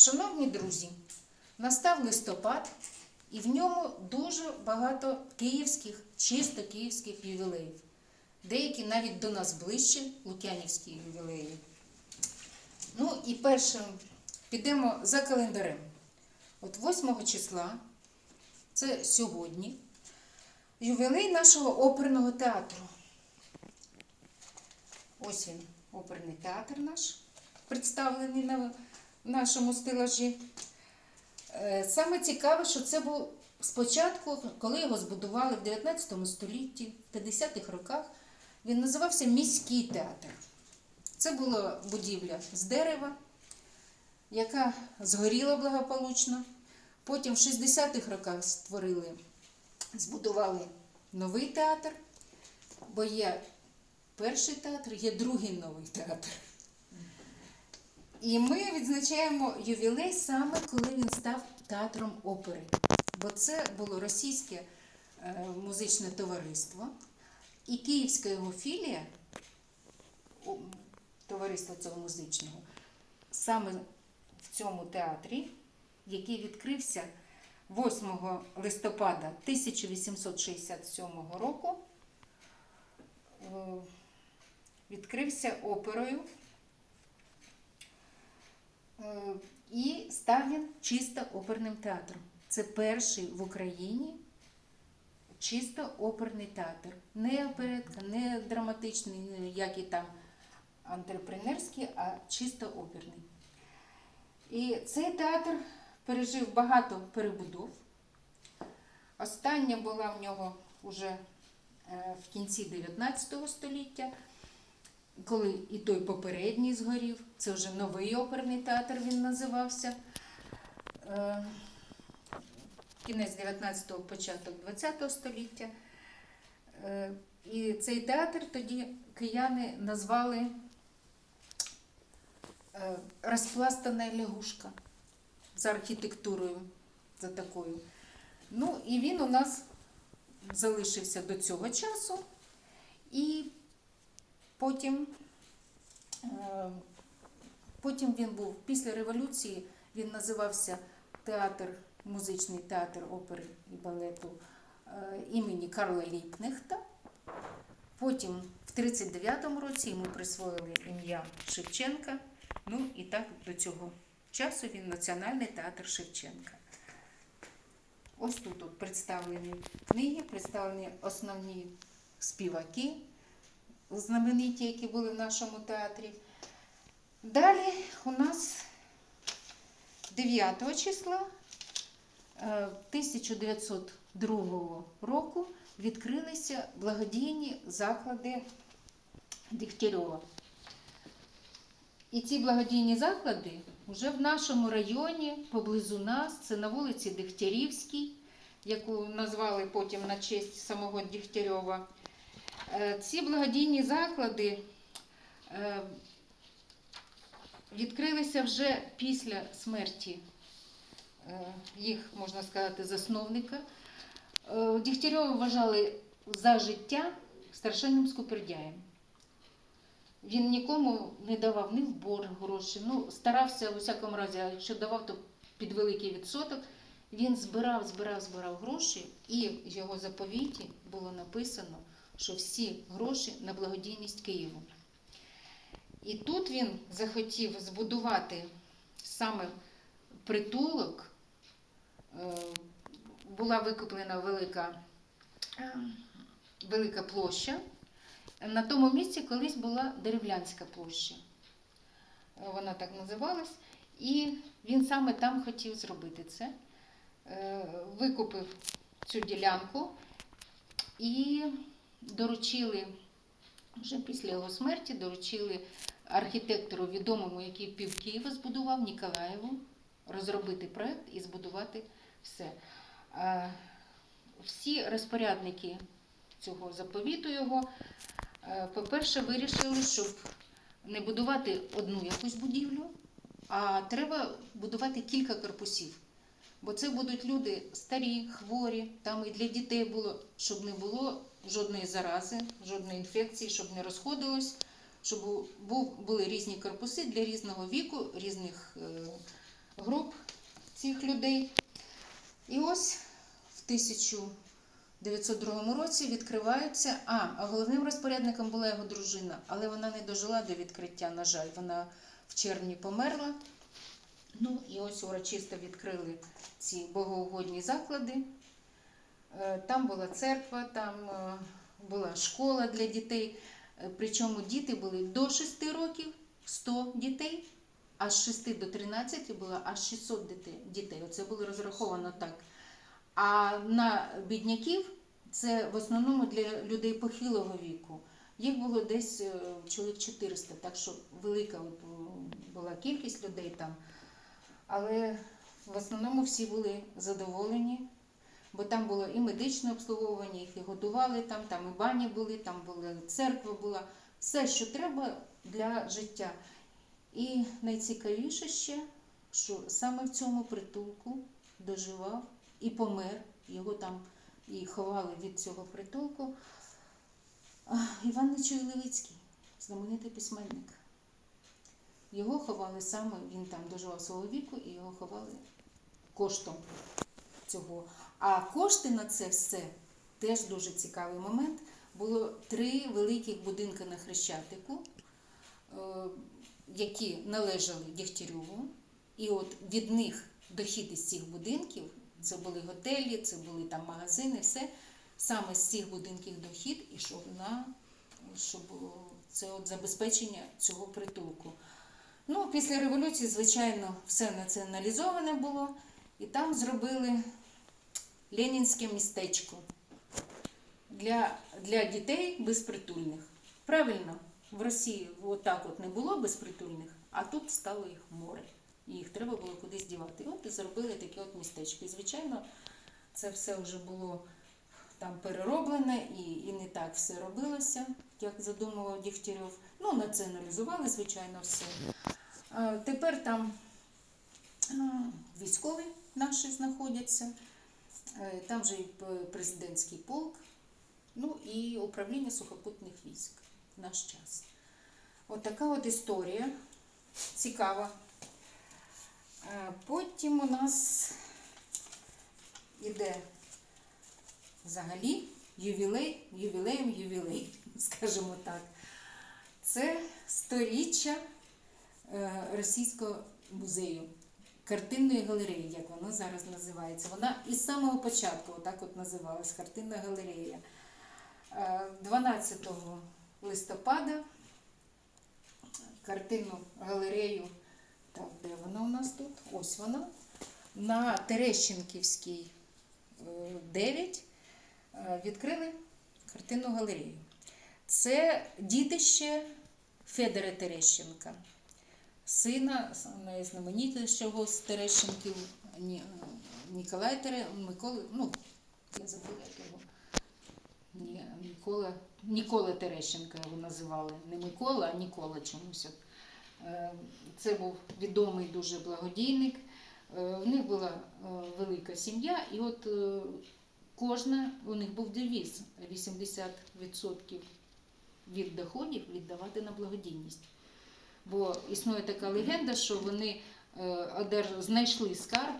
Шановні друзі, настав листопад, і в ньому дуже багато київських, чисто київських ювілеїв. Деякі навіть до нас ближче, лук'янівські ювілеї. Ну і першим підемо за календарем. От 8 числа, це сьогодні, ювілей нашого оперного театру. Ось він, оперний театр наш, представлений на нашому стелажі. Е, Саме цікаве, що це був спочатку, коли його збудували в 19 столітті, в 50-х роках, він називався міський театр. Це була будівля з дерева, яка згоріла благополучно. Потім в 60-х роках створили, збудували новий театр, бо є перший театр, є другий новий театр. І ми відзначаємо ювілей саме коли він став театром опери. Бо це було російське е, музичне товариство, і київська його філія товариства цього музичного, саме в цьому театрі, який відкрився 8 листопада 1867 року, е, відкрився оперою. Е, І став він чисто оперним театром. Це перший в Україні чисто оперний театр. Не оперетка, не драматичний, як і там антрепренерський, а чисто оперний. І цей театр пережив багато перебудов. Остання була в нього вже е, в кінці 19 століття коли і той попередній згорів, це вже новий оперний театр він називався. Е, Кінець 19-го, початок 20-го століття. Е, І цей театр тоді кияни назвали е, розпластана лягушка за архітектурою, за такою. Ну, і він у нас залишився до цього часу. І Потім, е, потім він був після революції, він називався театр, музичний театр опери і балету е, імені Карла Ліпнехта. Потім в 39-му році йому присвоїли ім'я Шевченка. Ну і так до цього часу він Національний театр Шевченка. Ось тут от представлені книги, представлені основні співаки знамениті, які були в нашому театрі. Далі у нас 9 числа е, 1902 року відкрилися благодійні заклади Дегтярьова. І ці благодійні заклади вже в нашому районі, поблизу нас, це на вулиці Дегтярівській, яку назвали потім на честь самого Дегтярьова. Е, Ці благодійні заклади е, відкрилися вже після смерті е, їх, можна сказати, засновника. Дігтярьова вважали за життя страшенним скупердяєм. Він нікому не давав ні в борг гроші, ну, старався, у всякому разі, якщо давав, то під великий відсоток. Він збирав, збирав, збирав гроші, і в його заповіті було написано, що всі гроші на благодійність Києву. І тут він захотів збудувати саме притулок. Е, Була викуплена велика, е, велика площа. На тому місці колись була деревлянська площа. Е, Вона так називалась. І він саме там хотів зробити це. Викупив цю ділянку і доручили, вже після його смерті, доручили архітектору відомому, який пів Києва збудував, Ніколаєву, розробити проєкт і збудувати все. Всі розпорядники цього заповіту його, е, по-перше, вирішили, щоб не будувати одну якусь будівлю, а треба будувати кілька корпусів. Бо це будуть люди старі, хворі, там і для дітей було, щоб не було жодної зарази, жодної інфекції, щоб не розходилось, щоб були різні корпуси для різного віку, різних е, груп. цих людей. І ось в 1902 році відкриваються. А, а головним розпорядником була його дружина, але вона не дожила до відкриття, на жаль, вона в червні померла. Ну і ось урочисто відкрили ці богоугодні заклади. Е, Там була церква, там е, була школа для дітей. Е, Причому діти були до 6 років 100 дітей, а з 6 до 13 було аж 600 дітей. Оце було розраховано так. А на бідняків це в основному для людей похилого віку. Їх було десь чоловік 400, так що велика була кількість людей там. Але в основному всі були задоволені, бо там було і медичне обслуговування, їх і годували там, там і бані були, там була церква була, все, що треба для життя. І найцікавіше ще, що саме в цьому притулку доживав і помер, його там і ховали від цього притулку. Іван Нечуй Левицький, знаменитий письменник. Його ховали саме, він там доживав свого віку, і його ховали коштом цього. А кошти на це все теж дуже цікавий момент. Було три великих будинки на Хрещатику, е, які належали Дегтярьову. І от від них дохід із цих будинків, це були готелі, це були там магазини, все. Саме з цих будинків дохід ішов на щоб е, це от забезпечення цього притулку. Ну, після революції, звичайно, все націоналізоване було, і там зробили Ленінське містечко для, для дітей безпритульних. Правильно, в Росії отак от не було безпритульних, а тут стало їх море. І їх треба було кудись дівати. І от і зробили таке от містечко. І, звичайно, це все вже було там перероблене і, і не так все робилося, як задумував Дігтярьов. Ну, націоналізували, звичайно, все. А, Тепер там а, військові наші знаходяться, там же і президентський полк, ну і управління сухопутних військ в наш час. От така от історія цікава. Е, Потім у нас іде взагалі ювілей, ювілеєм ювілей, скажімо так. Це сторіччя е, Російського музею, картинної галереї, як воно зараз називається. Вона із самого початку отак от називалась картинна галерея. Е, 12 листопада картинну галерею, так, де вона у нас тут? Ось вона. На Терещенківській е, 9 е, відкрили картинну галерею. Це дітище Федора Терещенка, сина найзнаменитішого з Терещенків Ні- Ніколая Тере, Миколи, ну, я забула його. Ні, Нікола, Нікола Терещенка його називали. Не Микола, а Нікола чомусь. Е, Це був відомий дуже благодійник. Е, В них була е, велика сім'я, і от е, кожна, у них був девіз 80% від доходів віддавати на благодійність. Бо існує така легенда, що вони е, знайшли скарб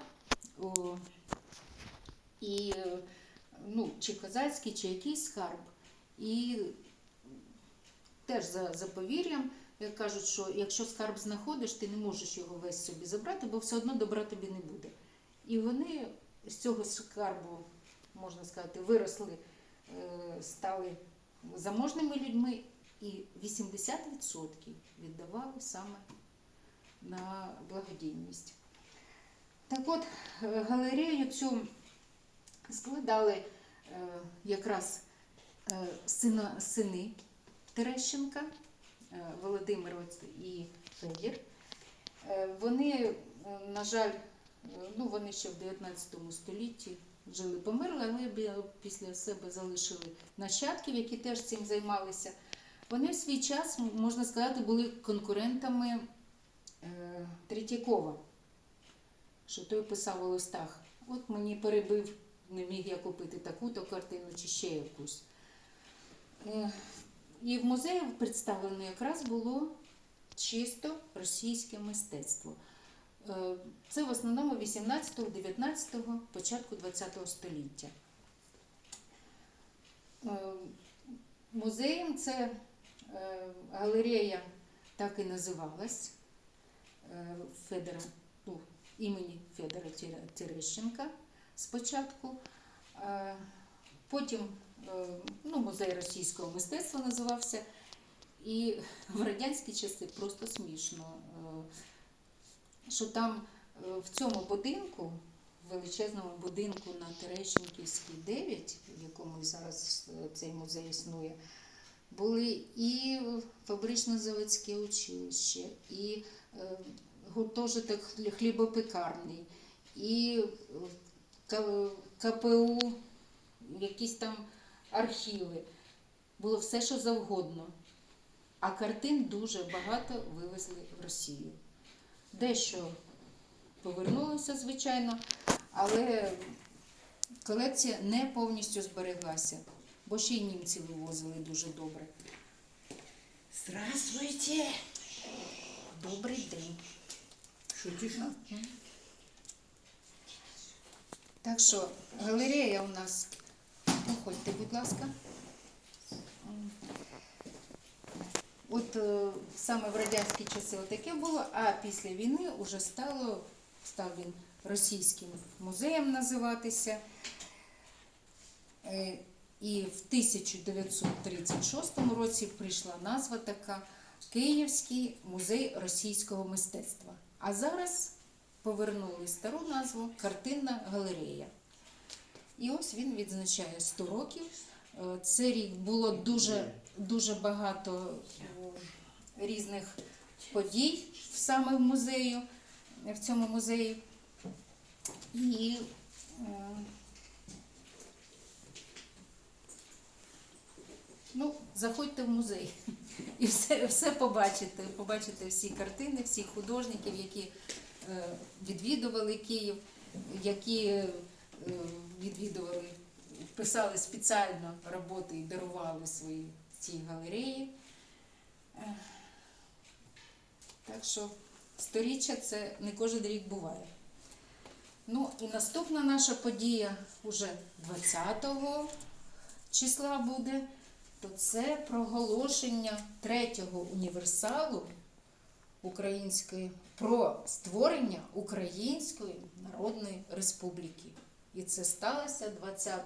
і е, ну, чи козацький, чи якийсь скарб. І теж за, за повір'ям кажуть, що якщо скарб знаходиш, ти не можеш його весь собі забрати, бо все одно добра тобі не буде. І вони з цього скарбу, можна сказати, виросли, е, стали заможними людьми, і 80% віддавали саме на благодійність. Так от, е, галерею цю складали е, якраз е, сина, сини Терещенка, Володимир і Федір. Вони, на жаль, ну вони ще в 19 столітті жили, померли, але після себе залишили нащадків, які теж цим займалися. Вони в свій час, можна сказати, були конкурентами е, Третьякова, що той писав у листах. От мені перебив, не міг я купити таку-то картину чи ще якусь. Е, І в музеї представлено якраз було чисто російське мистецтво. Е, Це в основному 18, 19, початку 20 століття. Музеєм це галерея так і називалась е, Федора, ну, імені Федора Терещенка спочатку. Е, Потім е, ну, музей російського мистецтва називався. І в радянські часи просто смішно, е, що там е, в цьому будинку, в величезному будинку на Терещенківській 9, в якому зараз е, цей музей існує, були і фабрично-заводське училище, і е, гуртожиток хлібопекарний, і е, КПУ, якісь там архіви. Було все, що завгодно. А картин дуже багато вивезли в Росію. Дещо повернулося, звичайно, але колекція не повністю збереглася, бо ще й німці вивозили дуже добре. Здравствуйте. Добрий день. Что, тишина? Так що галерея у нас. Проходьте, будь ласка. От е, саме в радянські часи таке було, а після війни вже стало, став він російським музеєм називатися. Е, І в 1936 році прийшла назва така Київський музей російського мистецтва. А зараз повернули стару назву Картинна галерея. І ось він відзначає 100 років. Е, Це рік було дуже, дуже багато е, різних подій саме в музею, в цьому музеї. І ну, заходьте в музей і все, все побачите. Побачите всі картини, всіх художників, які е, відвідували Київ, які е, відвідували, писали спеціально роботи і дарували свої ці галереї. Е, Так що сторіччя це не кожен рік буває. Ну і наступна наша подія уже 20 числа буде, то це проголошення третього універсалу української про створення Української Народної Республіки. І це сталося 20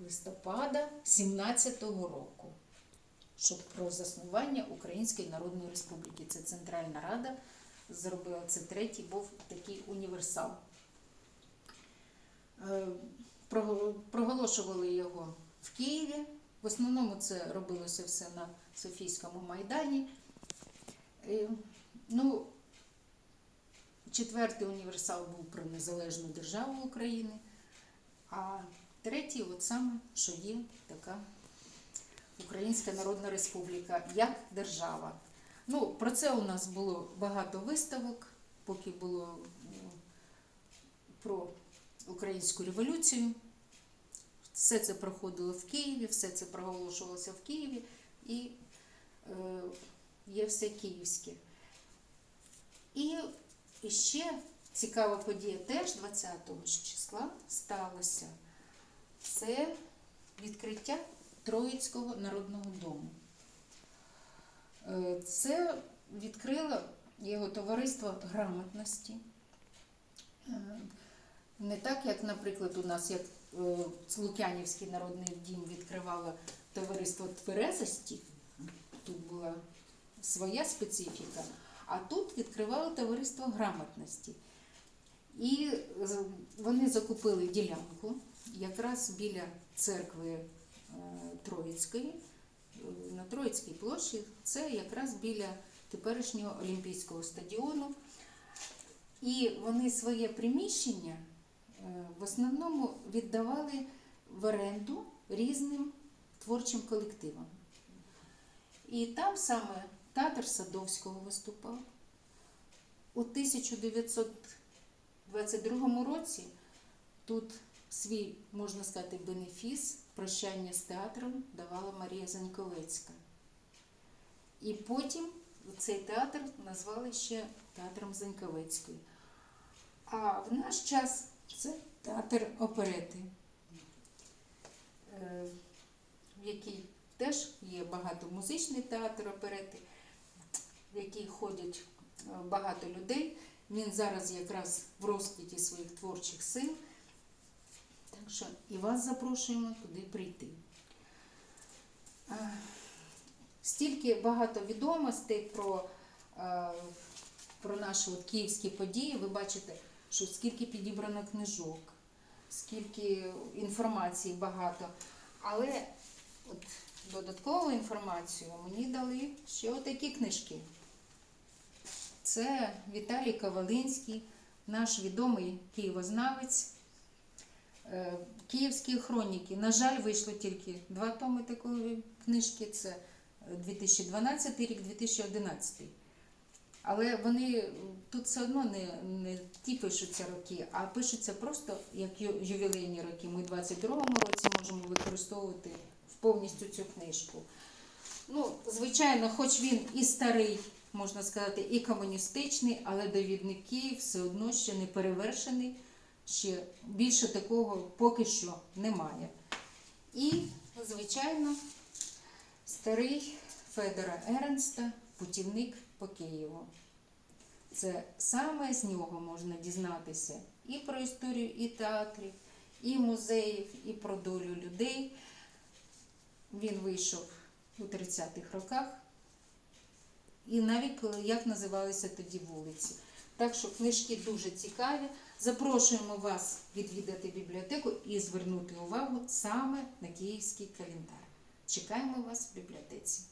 листопада 17-го року. Щоб про заснування Української Народної Республіки. Це Центральна Рада зробила це третій, був такий універсал. Е, Проголошували його в Києві. В основному це робилося все на Софійському майдані. Е, Ну, четвертий універсал був про незалежну державу України, а третій, от саме, що є така Українська Народна Республіка як держава. Ну, про це у нас було багато виставок, поки було про українську революцію. Все це проходило в Києві, все це проголошувалося в Києві і е, є все київське. І ще цікава подія теж 20 ж числа сталося. Це відкриття Троїцького народного дому. Е, Це відкрило його товариство грамотності. Е, Не так, як, наприклад, у нас, як Лук'янівський народний дім відкривало товариство тверезості, тут була своя специфіка, а тут відкривало товариство грамотності. І вони закупили ділянку якраз біля церкви е, Троїцької, е, на Троїцькій площі, це якраз біля теперішнього Олімпійського стадіону. І вони своє приміщення е, в основному віддавали в оренду різним творчим колективам. І там саме театр Садовського виступав. У 1922 році тут свій, можна сказати, бенефіс прощання з театром давала Марія Заньковецька. І потім цей театр назвали ще театром Заньковецької. А в наш час це театр оперети, е, в який теж є багато музичний театр оперети, в який ходять е, багато людей. Він зараз якраз в розквіті своїх творчих сил. Так що і вас запрошуємо туди прийти. Е, Стільки багато відомостей про, про наші от київські події. Ви бачите, що скільки підібрано книжок, скільки інформації багато. Але от додаткову інформацію мені дали ще отакі книжки. Це Віталій Ковалинський, наш відомий києвознавець. Е, Київські хроніки. На жаль, вийшло тільки два томи такої книжки. Це 2012 рік, 2011. Але вони тут все одно не, не ті пишуться роки, а пишуться просто як ювілейні роки. Ми в 22-му році можемо використовувати повністю цю книжку. Ну, звичайно, хоч він і старий, можна сказати, і комуністичний, але довідники все одно ще не перевершений, ще більше такого поки що немає. І, звичайно, старий Федора Ернста, путівник по Києву. Це саме з нього можна дізнатися і про історію і театрів, і музеїв, і про долю людей. Він вийшов у 30-х роках, і навіть як називалися тоді вулиці. Так що книжки дуже цікаві. Запрошуємо вас відвідати бібліотеку і звернути увагу саме на київський календар. Чекаємо вас в бібліотеці.